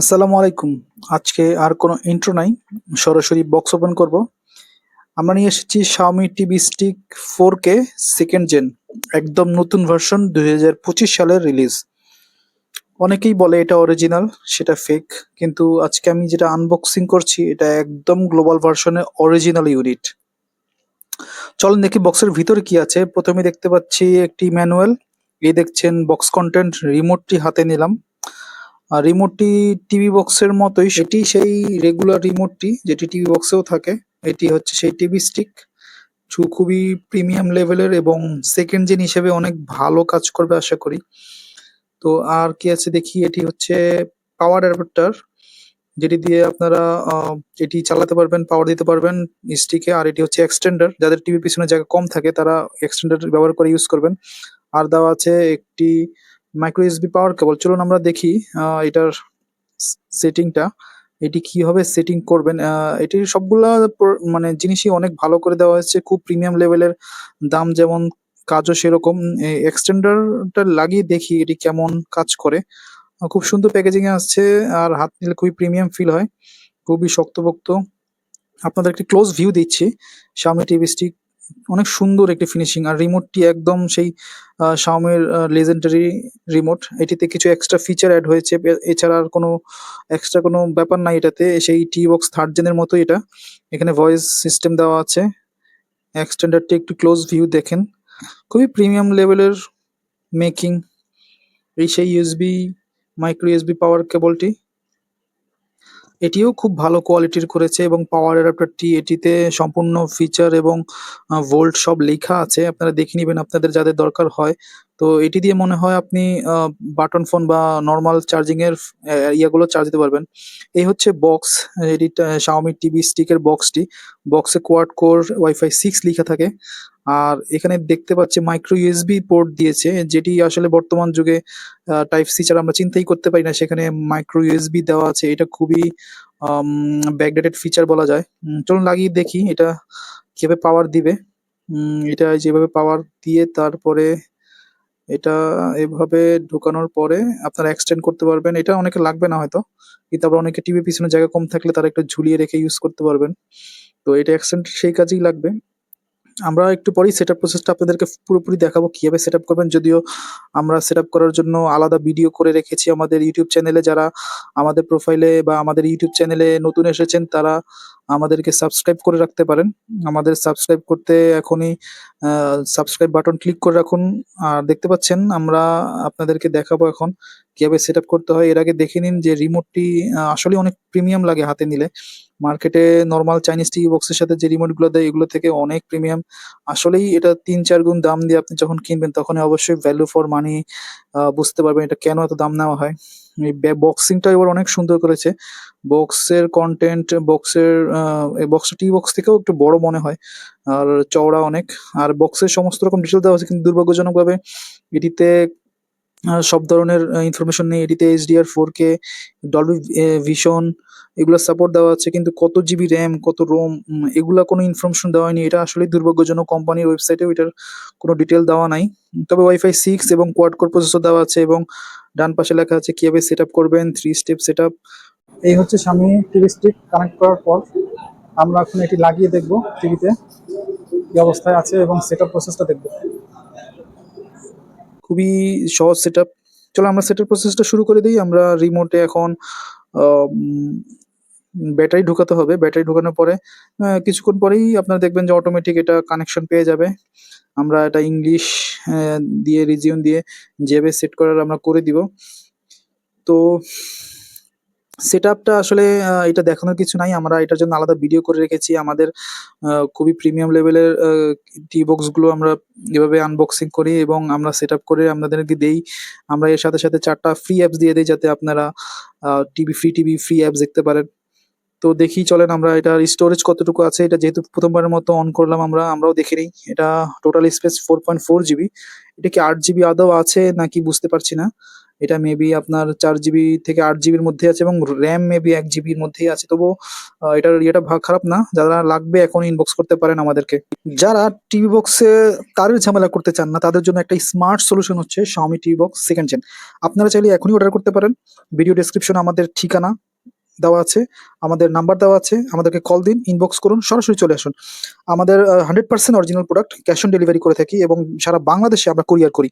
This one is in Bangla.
আসসালামু আলাইকুম। আজকে আর কোনো ইন্ট্রো নাই, সরাসরি বক্স ওপেন করব। আমরা নিয়ে এসেছি Xiaomi TV stick four K second gen একদম নতুন ভার্সন দুই হাজার পঁচিশ সালের রিলিজ অনেকেই বলে এটা অরিজিনাল সেটা ফেক কিন্তু আজকে আমি যেটা আনবক্সিং করছি, এটা একদম গ্লোবাল ভার্সনের অরিজিনাল ইউনিট চলেন দেখি বক্সের ভিতরে কি আছে। প্রথমে দেখতে পাচ্ছি একটি ম্যানুয়াল এই দেখছেন বক্স কন্টেন্ট রিমোটটি হাতে নিলাম। আর রিমোটটি টিভি বক্সের মতোই সেটি সেই রেগুলার রিমোটটি যেটি টিভি বক্সেও থাকে। এটি হচ্ছে সেই টিভি স্টিক খুবই প্রিমিয়াম লেভেলের এবং সেকেন্ড জেন হিসেবে অনেক ভালো কাজ করবে আশা করি। তো আর কি আছে দেখি, এটি হচ্ছে পাওয়ার অ্যাডাপ্টার যেটি দিয়ে আপনারা এটি চালাতে পারবেন পাওয়ার দিতে পারবেন স্টিকে আর এটি হচ্ছে এক্সটেন্ডার যাদের টিভির পিছনে জায়গা কম থাকে, তারা এক্সটেন্ডার ব্যবহার করে ইউজ করবেন। আর দেওয়া আছে একটি মাইক্রো ইউএসবি পাওয়ার কেবল চলুন আমরা দেখি এটার সেটিংটা এটি কীভাবে সেটিং করবেন এটির সবগুলা মানে জিনিসই অনেক ভালো করে দেওয়া হয়েছে, খুব প্রিমিয়াম লেভেলের দাম যেমন, কাজও সেরকম এক্সটেন্ডারটা লাগিয়ে দেখি এটি কেমন কাজ করে খুব সুন্দর প্যাকেজিং এ আসছে, আর হাত নিলে খুবই প্রিমিয়াম ফিল হয়, খুবই শক্তপোক্ত। আপনাদের একটি ক্লোজ ভিউ দিচ্ছি, সামনে টিভি স্টিক অনেক সুন্দর একটি ফিনিশিং আর রিমোটটি একদম সেই শাওমির লেজেন্ডারি রিমোট এটিতে কিছু এক্সট্রা ফিচার অ্যাড হয়েছে। এছাড়া আর কোনো এক্সট্রা কোনো ব্যাপার নাই এটাতে। সেই টি বক্স থার্ড জেনের মতোই এটা। এখানে ভয়েস সিস্টেম দেওয়া আছে। এক্সটেন্ডারটি একটু ক্লোজ ভিউ দেখেন। খুবই প্রিমিয়াম লেভেলের মেকিং এই সেই ইউএসবি মাইক্রো ইউএসবি পাওয়ার কেবলটি এটিও খুব ভালো কোয়ালিটির করেছে এবং পাওয়ার অ্যাডাপ্টারটি এটিতে সম্পূর্ণ ফিচার এবং ভোল্ট সব লেখা আছে। আপনারা দেখে নেবেন আপনাদের যাদের দরকার হয়। তো এটি দিয়ে মনে হয় আপনি বাটন ফোন বা নর্মাল চার্জিং এর ইয়াগুলো চার্জ দিতে পারবেন। এই হচ্ছে বক্স এটি শাওমি টিভি স্টিকের বক্সটি বক্সে কোয়াড কোর ওয়াইফাই সিক্স লেখা থাকে। আর এখানে দেখতে পাচ্ছি মাইক্রো ইউএসবি পোর্ট দিয়েছে, যেটি আসলে বর্তমান যুগে টাইপ সি ছাড়া আমরা চিন্তাই করতে পারি না। সেখানে মাইক্রো ইউএসবি দেওয়া আছে। এটা খুবই ব্যাকডেটেড ফিচার বলা যায়। চলুন লাগিয়ে দেখি এটা কীভাবে পাওয়ার দিবে। এটা যেভাবে পাওয়ার দিয়ে তারপরে এটা এভাবে ঢোকানোর পরে আপনারা এক্সটেন্ড করতে পারবেন। এটা অনেকে লাগবে না হয়তো। কিন্তু আবার অনেকে টিভি পিছনে জায়গা কম থাকলে তারা একটু ঝুলিয়ে রেখে ইউজ করতে পারবেন। তো এটা এক্সটেন্ড সেই কাজেই লাগবে। আমরা একটু পরেই সেট আপ প্রসেসটা আপনাদেরকে পুরোপুরি দেখাবো কীভাবে সেট আপ করবেন। যদিও আমরা সেট আপ করার জন্য আলাদা ভিডিও করে রেখেছি আমাদের ইউটিউব চ্যানেলে যারা আমাদের প্রোফাইলে বা আমাদের ইউটিউব চ্যানেলে নতুন এসেছেন, তারা আমাদেরকে সাবস্ক্রাইব করে রাখতে পারেন। আমাদের সাবস্ক্রাইব করতে এখনই সাবস্ক্রাইব বাটন ক্লিক করে রাখুন। আর দেখতে পাচ্ছেন, আমরা আপনাদেরকে দেখাবো এখন কীভাবে সেট করতে হয়। এর আগে দেখে নিন যে রিমোটটি আসলে অনেক প্রিমিয়াম লাগে হাতে নিলে। মার্কেটে নর্মাল চাইনিজ টিভি বক্সের সাথে যে রিমোটগুলো দেয়, এগুলো থেকে অনেক প্রিমিয়াম আসলেই এটা তিন চার গুণ দাম দিয়ে আপনি যখন কিনবেন তখন অবশ্যই ভ্যালু ফর মানি বুঝতে পারবেন এটা কেন এত দাম নেওয়া হয়। বক্সিংটা এবার অনেক সুন্দর করেছে। বক্সের কন্টেন্ট বক্সের বক্স টি বক্স থেকেও একটু বড় মনে হয়, আর চওড়া অনেক। আর বক্সের সমস্ত রকম ডিটেল দেওয়া আছে, কিন্তু দুর্ভাগ্যজনকভাবে এটিতে সব ধরনের ইনফরমেশন নেই। এটিতে HDR four K Dolby vision এগুলো সাপোর্ট দেওয়া আছে। কিন্তু কত জিবি র্যাম কত রোম এগুলা কোনো ইনফরমেশন দেওয়া হয়নি। এটা আসলে দুর্ভাগ্যজনক কোম্পানির ওয়েবসাইটেও এটার কোনো ডিটেল দেওয়া নাই। তবে ওয়াইফাই সিক্স এবং কোয়াড কোর প্রসেসর দেওয়া আছে এবং ডান পাশে লেখা আছে কীভাবে সেট আপ করবেন থ্রি স্টেপ সেট আপ এই হচ্ছে স্বামী টিভি স্টিক কানেক্ট করার পর আমরা এখন এটি লাগিয়ে দেখব টিভিতে কি অবস্থায় আছে এবং সেট আপ প্রসেসটা দেখব। খুবই সহজ সেট আপ চলো আমরা সেট আপ প্রসেসটা শুরু করে দিই। আমরা রিমোটে এখন ব্যাটারি ঢোকাতে হবে। ব্যাটারি ঢোকানোর পরে কিছুক্ষণ পরেই আপনারা দেখবেন যে অটোমেটিক এটা কানেকশন পেয়ে যাবে। আমরা এটা ইংলিশ দিয়ে রিজিয়ন দিয়ে, যেভাবে সেট করার আমরা করে দিব। তো সেট আপটা আসলে এটা দেখানোর কিছু নাই। আমরা এটার জন্য আলাদা ভিডিও করে রেখেছি। আমাদের খুবই প্রিমিয়াম লেভেলের টি বক্সগুলো আমরা এভাবে আনবক্সিং করি এবং আমরা সেট আপ করে আপনাদেরকে দেই। আমরা এর সাথে সাথে চারটা ফ্রি অ্যাপস দিয়ে দিই যাতে আপনারা TV free TV free apps দেখতে পারেন। তো দেখি, চলেন আমরা এটার স্টোরেজ কতটুকু আছে। এটা যেহেতু প্রথমবারের মতো অন করলাম আমরা, আমরাও দেখে নিই। এটা total space four point four GB এটা কি আট জিবি আদৌ আছে নাকি বুঝতে পারছি না। এটা মেবি আপনার চার জিবি থেকে আট জিবির মধ্যে আছে এবং র্যাম মেবি এক জিবির মধ্যেই আছে। তবুও এটার ইয়েটা খারাপ না। যারা লাগবে এখন ইনবক্স করতে পারেন আমাদেরকে। যারা টিভি বক্সে তারের ঝামেলা করতে চান না, তাদের জন্য একটা স্মার্ট সলিউশন হচ্ছে Xiaomi TV box second gen আপনারা চাইলে এখনই অর্ডার করতে পারেন। ভিডিও ডেসক্রিপশনে আমাদের ঠিকানা দেওয়া আছে, আমাদের নাম্বার দেওয়া আছে, আমাদেরকে কল দিন ইনবক্স করুন, সরাসরি চলে আসুন। আমাদের hundred percent original product cash on delivery করে থাকি এবং সারা বাংলাদেশে আমরা কুরিয়ার করি।